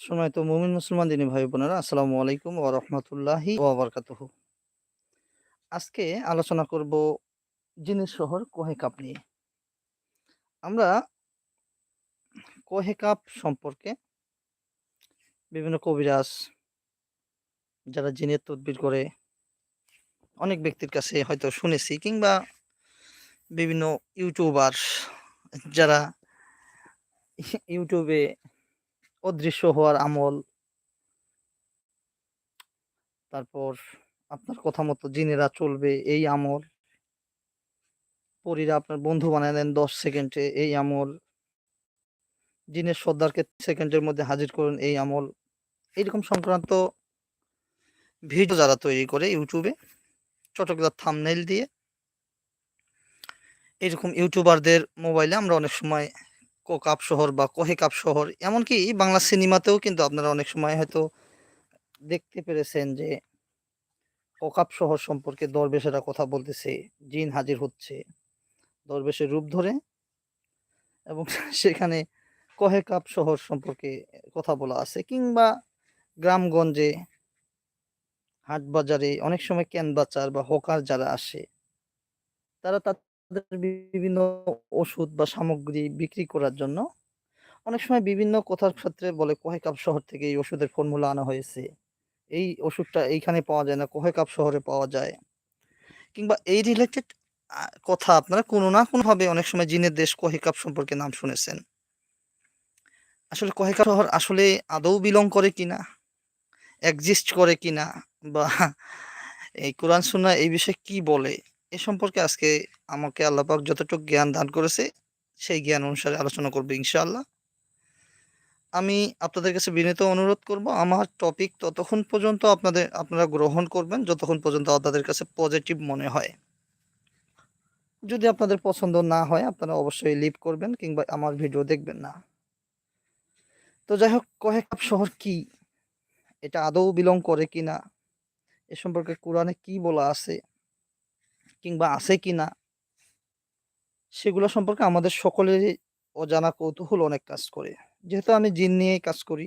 সম্মানিত মুমিন মুসলমান দিনী ভাই বোনেরা আসসালামু আলাইকুম ওয়া রাহমাতুল্লাহি ওয়া বারাকাতুহু। আজকে আলোচনা করব জিনের শহর কোহে কাপ নিয়ে। আমরা কোহে কাপ সম্পর্কে বিভিন্ন কবিরাজ যারা জিনের তদবির করে, অনেক ব্যক্তির কাছে হয়তো শুনেছি কিংবা বিভিন্ন ইউটিউবার যারা ইউটিউবে অদৃশ্য হওয়ার আমল। তারপর আপনার কথা মতো জিনেরা চলবে এই আমল। পরীরা আপনার বন্ধু বানায় দেন দশ সেকেন্ডে এই আমল। জিনের সর্দারকে সেকেন্ডের মধ্যে হাজির করুন এই আমল। এইরকম সংক্রান্ত ভিডিও যারা তৈরি করে ইউটিউবে, চটকদার থামনেল দিয়ে এরকম ইউটিউবারদের মোবাইলে আমরা অনেক সময় কোকাপ শহর বা কোহেকাপ শহর, এমনকি বাংলা সিনেমাতেও কিন্তু আপনারা অনেক সময় হয়তো দেখতে পেরেছেন যে কোকাপ শহর সম্পর্কে দরবেশেরা কথা বলতেছে, জিন হাজির হচ্ছে, দরবেশের রূপ ধরে এবং সেখানে কহেকাপ শহর সম্পর্কে কথা বলা আছে কিংবা গ্রামগঞ্জে হাট বাজারে অনেক সময় ক্যানবাচার বা হকার যারা আসে, তারা তাদের বিভিন্ন ওষুধ বা সামগ্রী বিক্রি করার জন্য। অনেক সময় বিভিন্ন কথার ক্ষেত্রে বলে কহেকাপ শহর থেকে এই ওষুধের ফর্মুলা আনা হয়েছে। এই ওষুধটা এইখানে পাওয়া যায় না কহেকাপ শহরে পাওয়া যায়। কিংবা এই রিলেটেড কথা আপনারা কোনো না কোনোভাবে অনেক সময় জিনের দেশ কহেকাপ সম্পর্কে নাম শুনেছেন। আসলে কহেকাপ শহর আসলে আদৌ বিলং করে কিনা? এক্সিস্ট করে কিনা? বা এই কোরআন, সুন্নাহ এই বিষয়ে কি বলে? এ সম্পর্কে আজকে আমাকে আল্লাপাক যতটুকু জ্ঞান দান করেছে, সেই জ্ঞান অনুসারে আলোচনা করব ইনশাআল্লাহ। আমি আপনাদের কাছে বিনীত অনুরোধ করব, আমার টপিক ততক্ষণ পর্যন্ত আপনাদের, আপনারা গ্রহণ করবেন, যতক্ষণ পর্যন্ত আপনাদের কাছে পজিটিভ মনে হয়। যদি আপনাদের পছন্দ না হয়, আপনারা অবশ্যই লিভ করবেন কিংবা আমার ভিডিও দেখবেন না। তো যাই হোক কহেকাপ শহর কি? এটা আদৌ বিলং করে কি না এ সম্পর্কে কোরআনে কি বলা আছে? কিংবা আছে কি না সেগুলো সম্পর্কে আমাদের সকলেরই অজানা কৌতূহল অনেক কাজ করে। যেহেতু আমি জিন নিয়ে কাজ করি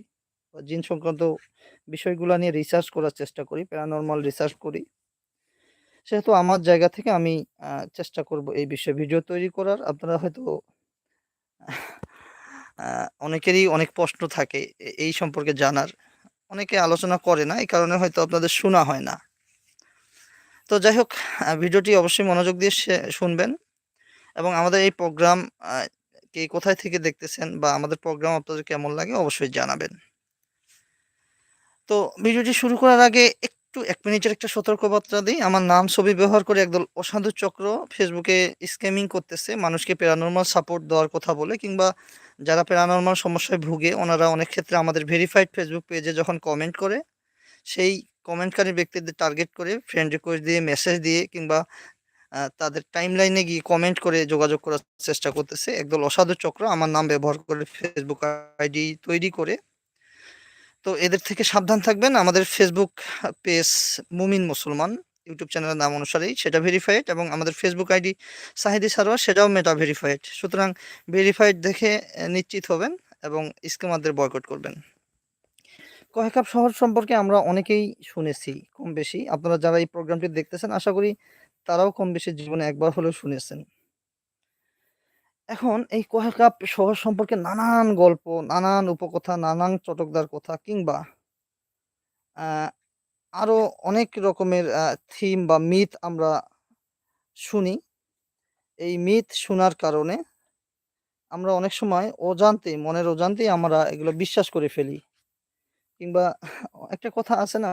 জিন সংক্রান্ত বিষয়গুলো নিয়ে রিসার্চ করার চেষ্টা করি প্যারানর্মাল রিসার্চ করি, সেহেতু আমার জায়গা থেকে আমি চেষ্টা করব এই বিষয়ে ভিডিও তৈরি করার। আপনারা হয়তো অনেকেরই অনেক প্রশ্ন থাকে এই সম্পর্কে জানার। অনেকে আলোচনা করে না, এই কারণে হয়তো আপনাদের শোনা হয় না। তো যাই হোক ভিডিওটি অবশ্যই মনোযোগ দিয়ে শুনবেন এবং আমাদের এই প্রোগ্রাম কে কোথায় থেকে দেখতেছেন বা আমাদের প্রোগ্রাম আপনাদের কেমন লাগে অবশ্যই জানাবেন। তো ভিডিওটি শুরু করার আগে একটু এক মিনিটের একটা সতর্কবার্তা দিই। আমার নাম ছবি ব্যবহার করে একদল অসাধু চক্র ফেসবুকে স্ক্যামিং করতেছে, মানুষকে প্যারানর্মাল সাপোর্ট দেওয়ার কথা বলে কিংবা যারা প্যারানর্মাল সমস্যায় ভুগে, ওনারা অনেক ক্ষেত্রে আমাদের ভেরিফাইড ফেসবুক পেজে যখন কমেন্ট করে, সেই কমেন্টকারী ব্যক্তিদের টার্গেট করে ফ্রেন্ড রিকোয়েস্ট দিয়ে মেসেজ দিয়ে কিংবা তাদের টাইম লাইনে গিয়ে কমেন্ট করে যোগাযোগ করার চেষ্টা করতেছে। একদল অসাধু চক্র আমার নাম ব্যবহার করে ফেসবুক আইডি তৈরি করে। তো এদের থেকে সাবধান থাকবেন। আমাদের ফেসবুক পেজ মুমিন মুসলমান ইউটিউব চ্যানেলের নাম অনুসারেই সেটা ভেরিফাইড এবং আমাদের ফেসবুক আইডি সাহিদি সারোয়ার, সেটাও মেটা ভেরিফাইড সুতরাং ভেরিফাইড দেখে নিশ্চিত হবেন এবং স্কিমারদের বয়কট করবেন। কহেকাপ শহর সম্পর্কে আমরা অনেকেই শুনেছি কম বেশি। আপনারা যারা এই প্রোগ্রামটি দেখতেছেন, আশা করি তারাও কম বেশি জীবনে একবার হলেও শুনেছেন। এখন এই কহেকাপ শহর সম্পর্কে নানান গল্প, নানান উপকথা, নানান চটকদার কথা কিংবা আরও অনেক রকমের থিম বা মিথ আমরা শুনি। এই মিথ শোনার কারণে আমরা অনেক সময় অজান্তে মনের অজান্তেই আমরা এগুলো বিশ্বাস করে ফেলি। কিংবা একটা কথা আছে না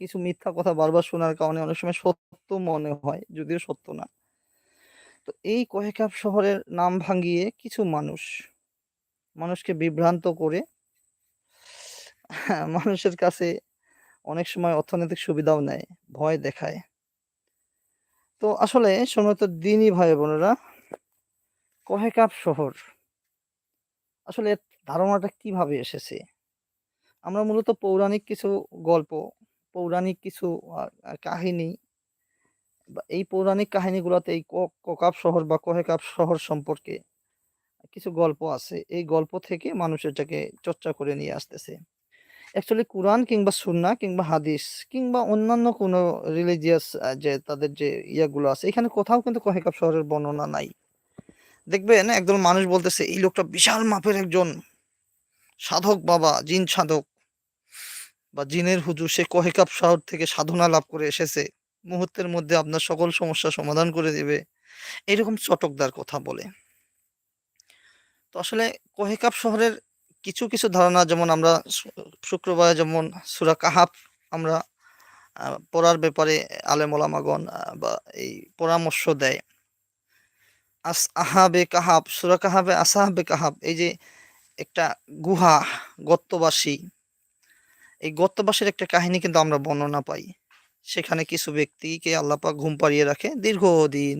কিছু মিথ্যা কথা বারবার শোনার কারণে অনেক সময় সত্য মনে হয়, যদিও সত্য না। তো এই কহেকাপ শহরের নাম ভাঙিয়ে কিছু মানুষ, মানুষকে বিভ্রান্ত করে মানুষের কাছে অনেক সময় অর্থনৈতিক সুবিধাও নেয়, ভয় দেখায়। তো আসলে সম্ভবত দিনই ভাই বোনেরা কহেকাপ শহর, আসলে ধারণাটা কীভাবে এসেছে? আমরা মূলত পৌরাণিক কিছু গল্প, পৌরাণিক কিছু কাহিনী এই পৌরাণিক কাহিনীগুলোতে এই ককাপ শহর বা কহেকাপ শহর সম্পর্কে কিছু গল্প আছে। এই গল্প থেকে মানুষ এটাকে চর্চা করে নিয়ে আসতেছে। অ্যাকচুয়ালি কুরআন কিংবা সুন্নাহ কিংবা হাদিস কিংবা অন্যান্য কোনো রিলিজিয়াস যে তাদের যে ইয়াগুলো আছে, এখানে কোথাও কিন্তু কহেকাপ শহরের বর্ণনা নাই। দেখবেন একদল মানুষ বলতেছে, এই লোকটা বিশাল মাপের একজন। সাধক বাবা, জিন সাধক বা জিনের হুজুর সে কহেকাপ শহর থেকে সাধনা লাভ করে এসেছে। মুহূর্তের মধ্যে আপনার সকল সমস্যার সমাধান করে দেবে এরকম চটকদার কথা বলে। তো আসলে কহেকাপ শহরের কিছু, কিছু ধারণা যেমন আমরা শুক্রবারে যেমন সুরা কাহাফ আমরা পড়ার ব্যাপারে আলেম ওলামাগণ বা এই পরামর্শ দেয়। আস আহাবে কাহাফ, সূরা কাহাফে আসহাবে কাহাব এই যে একটা গুহা, গর্তবাসী। এই গর্তবাসীর একটা কাহিনী কিন্তু আমরা বর্ণনা পাই। সেখানে কিছু ব্যক্তিকে আল্লাহ পাক ঘুম পাড়িয়ে রাখে দীর্ঘদিন।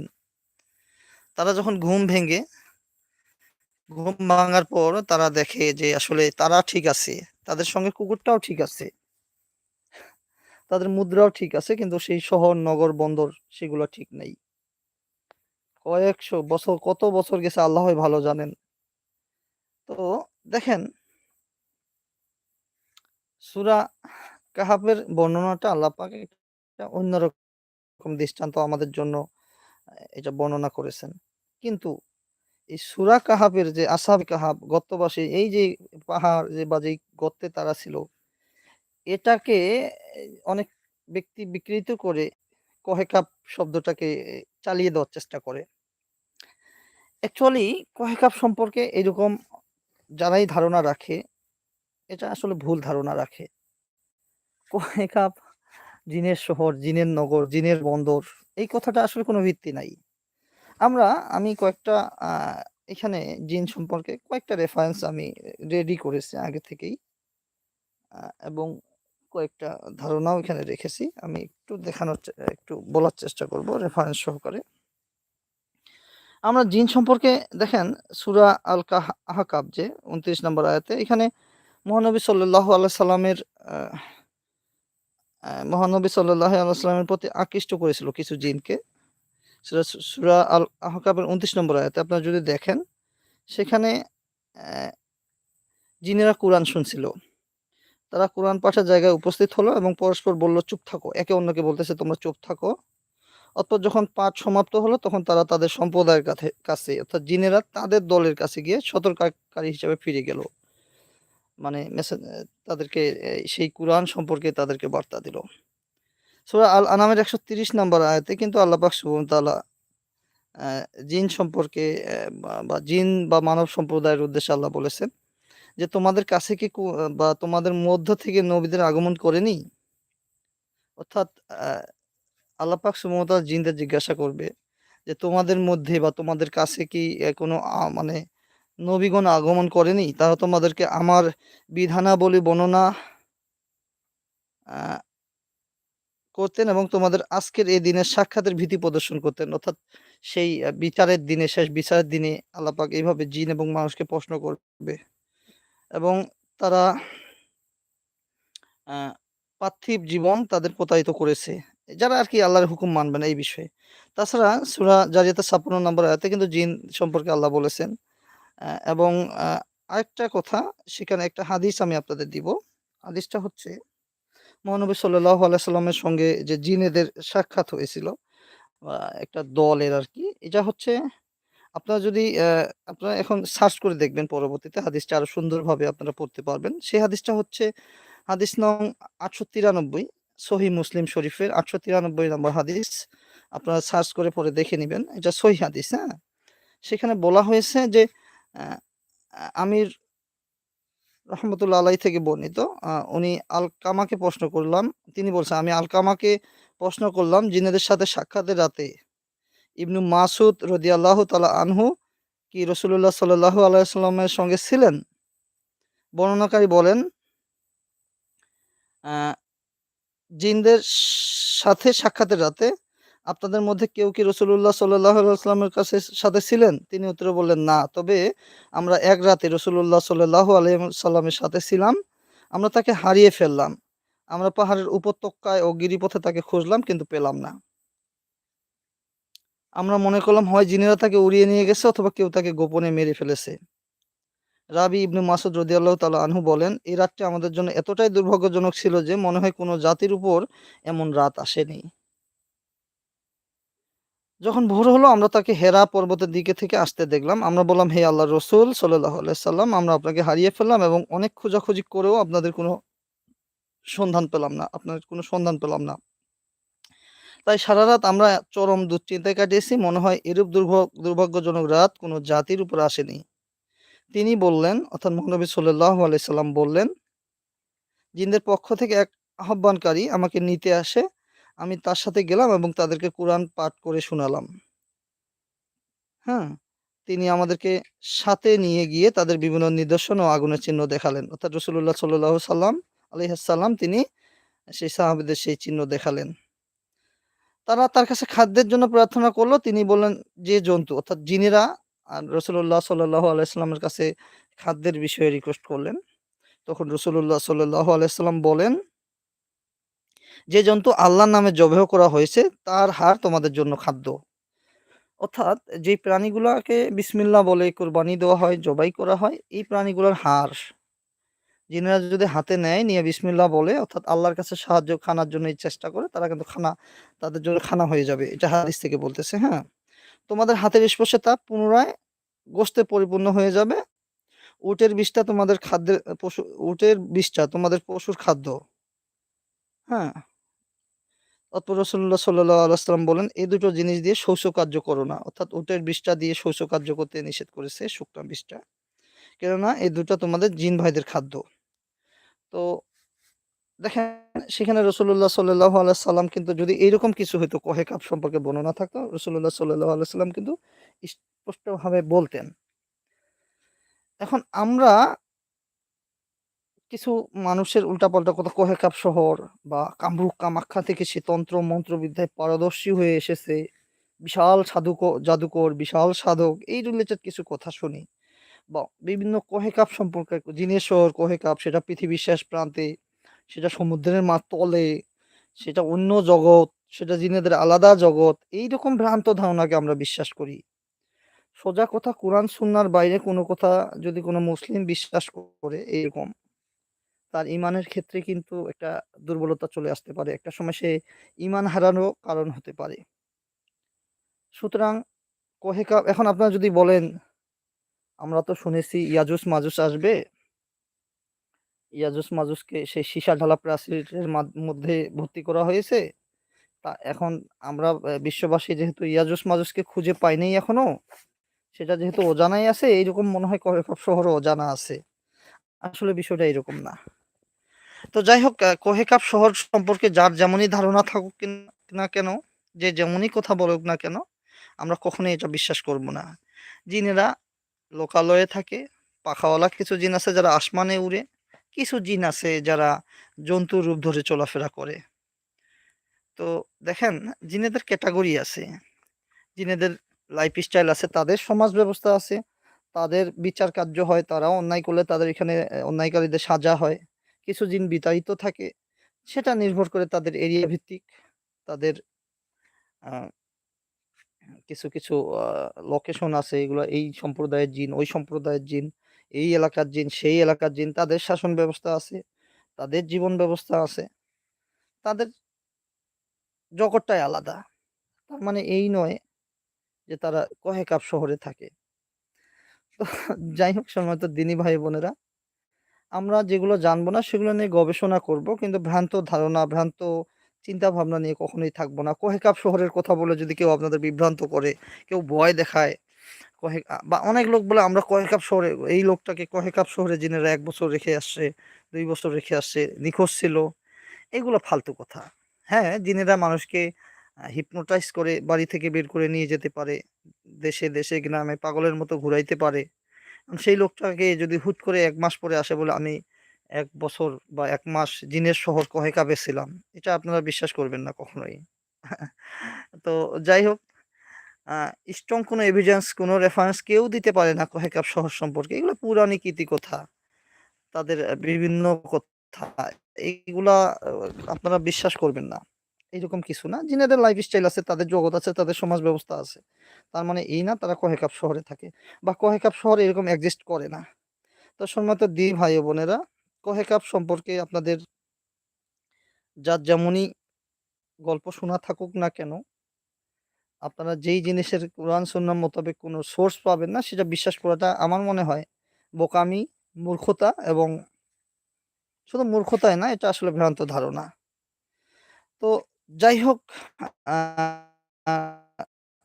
তারা যখন ঘুম ভেঙে ঘুম ভাঙার পর তারা দেখে যে আসলে তারা ঠিক আছে। তাদের সঙ্গে কুকুরটাও ঠিক আছে। তাদের মুদ্রাও ঠিক আছে কিন্তু সেই শহর, নগর, বন্দর সেগুলো ঠিক নেই। কয়েকশো বছর কত বছর গেছে আল্লাহই ভালো জানেন। তো দেখেন সূরা কাহাফের বর্ণনাটা আল্লাহ পাক একটা অন্যরকম দৃষ্টান্ত আমাদের জন্য এটা বর্ণনা করেছেন। কিন্তু এই সূরা কাহাফের যে আসহাবে কাহাফ গর্তবাসী এই যে পাহাড় যে বা যেই গর্তে তারা ছিল, এটাকে অনেক ব্যক্তি বিকৃত করে কহেকাপ শব্দটাকে চালিয়ে দেওয়ার চেষ্টা করে। অ্যাকচুয়ালি কহেকাপ সম্পর্কে এরকম যারাই ধারণা রাখে, এটা আসলে ভুল ধারণা রাখে। কহেকাপ জিনের শহর, জিনের নগর, জিনের বন্দর এই কথাটা আসলে কোনো ভিত্তি নাই। আমরা আমি কয়েকটা এখানে জিন সম্পর্কে কয়েকটা রেফারেন্স আমি রেডি করেছি আগে থেকেই। এবং কয়েকটা ধারণাও এখানে রেখেছি। আমি একটু দেখানোর একটু বলার চেষ্টা করব রেফারেন্স সহকারে। আমরা জিন সম্পর্কে দেখেন সুরা আল কাহ আহকাফ যে ২৯ নম্বর আয়াতে এখানে মহানবী সাল্লাল্লাহু আলাইহি সাল্লামের মহানবী আলাইহি সাল্লামের প্রতি আকৃষ্ট করেছিল কিছু জিনকে। সেটা সুরা আল আহকাফের ২৯ নম্বর আয়াতে আপনারা যদি দেখেন সেখানে জিনেরা কোরআন শুনছিল। তারা কোরআন পাঠের জায়গায় উপস্থিত হলো এবং পরস্পর বলল, "চুপ থাকো।" একে অন্যকে বলতেছে, "তোমরা চুপ থাকো।" অতঃপর যখন পাঠ সমাপ্ত হলো তখন তারা তাদের সম্প্রদায়ের কাথে কাছে অর্থাৎ জিনেরা তাদের দলের কাছে গিয়ে সতর্ককারী হিসেবে ফিরে গেল। মানে মেসেজ তাদেরকে সেই কুরআন সম্পর্কে তাদেরকে বার্তা দিল। সূরা আল আনামের ১৩০ নম্বর আয়াতে কিন্তু আল্লাহ পাক সুবহানাহু ওয়া তাআলা অ্যা জিন সম্পর্কে বা জিন বা মানব সম্প্রদায়ের উদ্দেশ্যে আল্লাহ বলেছেন যে, "তোমাদের কাছে কু বা তোমাদের মধ্য থেকে নবীদের আগমন করেনি?" অর্থাৎ আ আল্লাহ পাক সুবহানাহু ওয়া তাআলা জিনদের জিজ্ঞাসা করবে যে, "তোমাদের মধ্যে বা তোমাদের কাছে কি কোনো মানে নবীগণ আগমন করেনি? তারা তোমাদেরকে আমার বিধানাবলী বর্ণনা করতেন এবং তোমাদের আজকের এই দিনের সাক্ষাতের ভীতি প্রদর্শন করতেন।" অর্থাৎ সেই বিচারের দিনে, শেষ বিচারের দিনে আল্লাহ পাক এইভাবে জিন এবং মানুষকে প্রশ্ন করবে। এবং তারা পার্থিব জীবন তাদের প্রতারিত করেছে। যারা আর কি আল্লাহর হুকুম মানবে না এই বিষয়ে। তাছাড়া সূরা জারিয়াতের ৫৬ নম্বর আয়াতে কিন্তু জিন সম্পর্কে আল্লাহ বলেছেন। এবং আরেকটা কথা, সেখানে একটা হাদিস আমি আপনাদের দিব। হাদিসটা হচ্ছে, মহানবী সাল্লাল্লাহু আলাইহি সাল্লামের সঙ্গে যে জিনেদের সাক্ষাৎ হয়েছিল একটা দলের আর কি এটা হচ্ছে, আপনারা যদি আপনারা এখন সার্চ করে দেখবেন পরবর্তীতে, হাদিসটা আরও সুন্দরভাবে আপনারা পড়তে পারবেন। সেই হাদিসটা হচ্ছে, হাদিস নং ৮৯৩ সহিহ মুসলিম শরীফের ৮৯৩ নম্বর হাদিস। আপনারা সার্চ করে পরে দেখে নিবেন। এটা সহি হাদিস, হ্যাঁ? সেখানে বলা হয়েছে যে আমির রহমতুল্লাহ আলাইহি থেকে বর্ণিত। উনি আলকামাকে প্রশ্ন করলাম। তিনি বলছেন, "আমি আলকামাকে প্রশ্ন করলাম জিনেদের সাথে সাক্ষাতের রাতে ইবনু মাসউদ রাদিয়াল্লাহু তালা আনহু কি রাসূলুল্লাহ সাল্লাল্লাহু আলাইহি ওয়াসাল্লামের সঙ্গে ছিলেন?" বর্ণনাকারী বলেন জিনদের সাথে সাক্ষাতের রাতে আপনাদের মধ্যে কেউ কি আলাইহি ওয়াসাল্লামের কাছে সাথে ছিলেন? তিনি উত্তরে বললেন, "না। তবে আমরা এক রাতে রাসূলুল্লাহ সাল্লাল্লাহু আলাইহি ওয়াসাল্লামের সাথে ছিলাম। আমরা তাকে হারিয়ে ফেললাম। আমরা পাহাড়ের উপত্যকায় ও গিরিপথে তাকে খুঁজলাম কিন্তু পেলাম না। আমরা মনে করলাম হয় জিনেরা তাকে উড়িয়ে নিয়ে গেছে অথবা কেউ তাকে গোপনে মেরে ফেলেছে। রাবি ইবনে মাসুদ রাদিয়াল্লাহু তাআলা আনহু বলেন, "এই রাতটি আমাদের জন্য এতটাই দুর্ভাগ্যজনক ছিল যে মনে হয় কোনো জাতির উপর এমন রাত আসেনি।" যখন ভোর হলো আমরা তাকে হেরা পর্বতের দিকে থেকে আসতে দেখলাম। আমরা বললাম, "হে আল্লাহ রসুল আলাইহি সাল্লাম আমরা আপনাকে হারিয়ে ফেললাম এবং অনেক খোঁজাখুঁজি করেও আপনাদের কোনো সন্ধান পেলাম না। আপনার কোনো সন্ধান পেলাম না।" তাই সারা রাত আমরা চরম দুশ্চিন্তায় কাটিয়েছি। মনে হয় এরূপ দুর্ভ দুর্ভাগ্যজনক রাত কোনো জাতির উপর আসেনি। তিনি বললেন অর্থাৎ মহানবী সাল্লাল্লাহু আলাইহি সাল্লাম বললেন, "জিনদের পক্ষ থেকে এক আহ্বানকারী আমাকে নিতে আসে। আমি তার সাথে গেলাম এবং তাদেরকে কুরআন পাঠ করে শোনালাম।" হ্যাঁ? তিনি আমাদেরকে সাথে নিয়ে গিয়ে তাদের বিভিন্ন নিদর্শন ও আগুনের চিহ্ন দেখালেন। অর্থাৎ রাসূলুল্লাহ সাল্লাল্লাহু সাল্লাম আলাইহিসসালাম তিনি সেই সাহাবীদের সেই চিহ্ন দেখালেন। তারা তার কাছে খাদ্যের জন্য প্রার্থনা করল। তিনি বললেন যে জন্তু অর্থাৎ জিনেরা আর রাসূলুল্লাহ সাল্লাল্লাহু আলাইহি সাল্লামের কাছে খাদ্যের বিষয়ে রিকোয়েস্ট করলেন। তখন রাসূলুল্লাহ সাল্লাল্লাহু আলাইহি সাল্লাম বলেন যে জন্তু আল্লাহর নামে জবেহ করা হয়েছে তার হার তোমাদের জন্য খাদ্য। অর্থাৎ যেই প্রাণীগুলোকে বিসমিল্লাহ বলে কোরবানি দেওয়া হয়, জবাই করা হয়, এই প্রাণীগুলোর হার জিনেরা যদি হাতে নেয় নিয়ে বিসমিল্লাহ বলে অর্থাৎ আল্লাহর কাছে সাহায্য খানার জন্য চেষ্টা করে তারা কিন্তু খানা তাদের জন্য খানা হয়ে যাবে। এটা হাদিস থেকে বলতেছে, হ্যাঁ? তোমাদের হাতের স্পর্শে তা পুনরায় গোস্তে পরিপূর্ণ হয়ে যাবে। উটের বিষটা তোমাদের খাদ্যের পশু উটের বিষটা তোমাদের পশুর খাদ্য। হ্যাঁ? অতঃপর আলাইহি ওয়াসাল্লাম বলেন, "এই দুটো জিনিস দিয়ে শৌচকার্য করো না।" অর্থাৎ উটের বিষটা দিয়ে শৌচকার্য করতে নিষেধ করেছে শুকনা বিষটা। কেননা এই দুটো তোমাদের জিন ভাইদের খাদ্য। তো দেখেন সেখানে রসুল্লাহ সাল্লাল্লাহু আলাইহি সাল্লাম কিন্তু যদি এইরকম কিছু হইতো কহে কাপ সম্পর্কে বর্ণনা থাকতো রসুল্লাহ সাল্লাল্লাহু আলাইহি সাল্লাম কিন্তু স্পষ্টভাবে বলতেন। এখন আমরা কিছু মানুষের উল্টাপাল্টা কথা কহে কাপ শহর বা কামরূপ কামাখ্যা থেকে সে তন্ত্র মন্ত্রবিদ্যায় পারদর্শী হয়ে এসেছে। বিশাল সাধুক জাদুকর, বিশাল সাধক এই রিলেটেড কিছু কথা শুনি। বা বিভিন্ন কহে কাপ সম্পর্কে জিনের শহর কহে কাপ সেটা পৃথিবীর শেষ প্রান্তে, সেটা সমুদ্রের মা তলে, সেটা অন্য জগৎ, সেটা জিনেদের আলাদা জগৎ। এই রকম ভ্রান্ত ধারণাকে আমরা বিশ্বাস করি। সোজা কথা কুরআন সুন্নাহর বাইরে কোনো কথা যদি কোনো মুসলিম বিশ্বাস করে এইরকম তার ঈমানের ক্ষেত্রে কিন্তু একটা দুর্বলতা চলে আসতে পারে। একটা সময় সে ইমান হারানোর কারণ হতে পারে। সুতরাং কহেকা এখন আপনারা যদি বলেন, আমরা তো শুনেছি ইয়াজুস মাজুস আসবে। ইয়াজুজ মাজুজকে সেই সীসা ঢালা প্রাচীরের মধ্যে ভর্তি করা হয়েছে। তা এখন আমরা বিশ্ববাসী যেহেতু ইয়াজুস মাজুজকে খুঁজে পাইনি এখনও, সেটা যেহেতু অজানাই আছে এইরকম মনে হয় কহে কাপ শহরও অজানা আছে। আসলে বিষয়টা এরকম না। তো যাই হোক আ কহে কাপ শহর সম্পর্কে যার যেমনই ধারণা থাকুক না কেন, যে যেমনই কথা বলুক না কেন, আমরা কখনোই এটা বিশ্বাস করব না। জিনেরা লোকালয়ে থাকে, পাখাওয়ালা কিছু জিন আছে যারা আসমানে উড়ে, কিছু জিন আছে যারা জন্তুর রূপ ধরে চলাফেরা করে। তো দেখেন জিনেদের ক্যাটাগরি আছে। জিনেদের লাইফ স্টাইল আছে, তাদের সমাজ ব্যবস্থা আছে, তাদের বিচার কার্য হয়, তারাও অন্যায় করলে তাদের এখানে অন্যায়কারীদের সাজা হয়। কিছু জিন বিতাড়িত থাকে। সেটা নির্ভর করে তাদের এরিয়া ভিত্তিক, তাদের কিছু, কিছু লোকেশন আছে এগুলো এই সম্প্রদায়ের জিন, ওই সম্প্রদায়ের জিন, এই এলাকার জিন, সেই এলাকার জিন, তাদের শাসন ব্যবস্থা আছে, তাদের জীবন ব্যবস্থা আছে। তাদের জগৎটাই আলাদা। তার মানে এই নয় যে তারা কহে কাপ শহরে থাকে। তো যাই হোক সময় তো দিনী ভাই বোনেরা, আমরা যেগুলো জানব না সেগুলো নিয়ে গবেষণা করব। কিন্তু ভ্রান্ত ধারণা, ভ্রান্ত চিন্তা ভাবনা নিয়ে কখনোই থাকব না। কহে কাপ শহরের কথা বলে যদি কেউ আপনাদের বিভ্রান্ত করে, কেউ ভয় দেখায়, কহে বা অনেক লোক বলে আমরা কহে কাপ শহরে এই লোকটাকে কহে কাপ শহরে জিনেরা এক বছর রেখে আসছে, দুই বছর রেখে আসছে, নিখোঁজ ছিল। এগুলো ফালতু কথা। হ্যাঁ, জিনেরা মানুষকে হিপনোটাইজ করে বাড়ি থেকে বের করে নিয়ে যেতে পারে। দেশে, দেশে গ্রামে পাগলের মতো ঘুরাইতে পারে। সেই লোকটাকে যদি হুট করে এক মাস পরে আসে বলে আমি এক বছর বা এক মাস জিনের শহর কহে কাপে ছিলাম। এটা আপনারা বিশ্বাস করবেন না কখনোই। তো যাই হোক স্ট্রং কোনো এভিডেন্স, কোনো রেফারেন্স কেউ দিতে পারে না কহে কাপ শহর সম্পর্কে। এগুলো পৌরাণিক ইতিকথা। তাদের বিভিন্ন কথা। এইগুলা আপনারা বিশ্বাস করবেন না। এরকম কিছু না। জিনেদের লাইফস্টাইল আছে, তাদের জগৎ আছে, তাদের সমাজ ব্যবস্থা আছে। তার মানে এই না তারা কহে কাপ শহরে থাকে বা কহে কাপ শহর এরকম এক্সিস্ট করে না। তো সম্মানিত দি ভাই বোনেরা কোহে কাপ সম্পর্কে আপনাদের যার যেমনই গল্প শোনা থাকুক না কেন আপনারা যেই জিনিসের কোরআন সুন্নাহ মোতাবেক কোনো সোর্স পাবেন না সেটা বিশ্বাস করাটা আমার মনে হয় বোকামি, মূর্খতা এবং শুধু মূর্খতাই না এটা আসলে ভ্রান্ত ধারণা। তো যাই হোক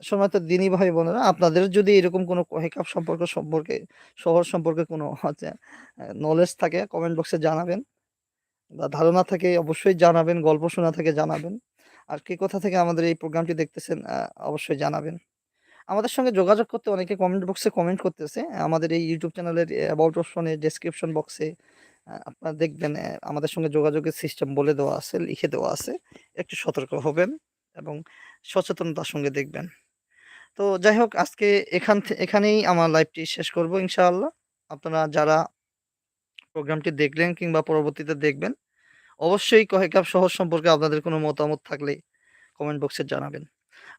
সময় দিনী ভাই বোনেরা আপনাদের যদি এরকম কোনো কোহে কাপ সম্পর্ক সম্পর্কে শহর সম্পর্কে কোনো নলেজ থাকে কমেন্ট বক্সে জানাবেন। বা ধারণা থাকে অবশ্যই জানাবেন, গল্প শোনা থেকে জানাবেন। আর কে কোথা থেকে আমাদের এই প্রোগ্রামটি দেখতেছেন অবশ্যই জানাবেন। আমাদের সঙ্গে যোগাযোগ করতে অনেকে কমেন্ট বক্সে কমেন্ট করতেছে। আমাদের এই ইউটিউব চ্যানেলের অ্যাবাউট অপশনে ডেসক্রিপশন বক্সে আপনারা দেখবেন আমাদের সঙ্গে যোগাযোগের সিস্টেম বলে দেওয়া আছে, লিখে দেওয়া আছে। একটু সতর্ক হবেন এবং সচেতনতার সঙ্গে দেখবেন। তো যাই হোক আজকে এখান এখানেই আমার লাইভটি শেষ করব ইনশাআল্লাহ। আপনারা যারা প্রোগ্রামটি দেখলেন কিংবা পরবর্তীতে দেখবেন, অবশ্যই কোহে কাপ শহর সম্পর্কে আপনাদের কোনো মতামত থাকলে কমেন্ট বক্সে জানাবেন।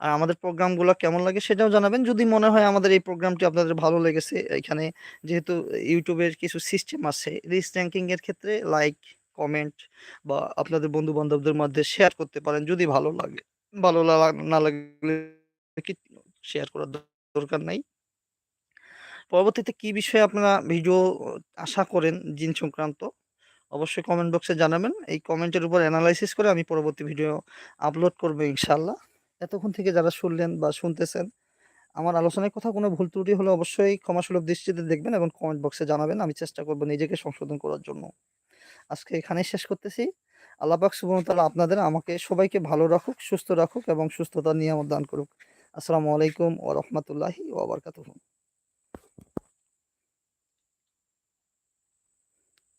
আর আমাদের প্রোগ্রামগুলো কেমন লাগে সেটাও জানাবেন। যদি মনে হয় আমাদের এই প্রোগ্রামটি আপনাদের ভালো লেগেছে, এখানে যেহেতু ইউটিউবের কিছু সিস্টেম আছে, রিচ র‍্যাংকিং এর ক্ষেত্রে লাইক, কমেন্ট বা আপনাদের বন্ধু-বান্ধবদের মধ্যে শেয়ার করতে পারেন যদি ভালো লাগে। ভালো না লাগলে শেয়ার করার দরকার নাই। পরবর্তীতে কি বিষয়ে আপনারা ভিডিও আশা করেন জিন সংক্রান্ত অবশ্যই কমেন্ট বক্সে জানাবেন। এই কমেন্টের উপর এনালাইসিস করে আমি পরবর্তী ভিডিও আপলোড করব ইনশাআল্লাহ। এতক্ষণ থেকে যারা শুনলেন বা শুনতেছেন, আমার আলোচনায় কথা কোনো ভুল ত্রুটি হলে অবশ্যই ক্ষমাসুলভ দৃষ্টিতে দেখবেন এবং কমেন্ট বক্সে জানাবেন। আমি চেষ্টা করব নিজেকে সংশোধন করার জন্য। আজকে এখানেই শেষ করতেছি। আল্লাহ পাক সুবহানাহু ওয়া তাআলা আপনাদের আমাকে সবাইকে ভালো রাখুক, সুস্থ রাখুক এবং সুস্থতার নিয়ামত দান করুক। আসসালামু আলাইকুম ওয়া রাহমাতুল্লাহি ওয়া বারাকাতুহু।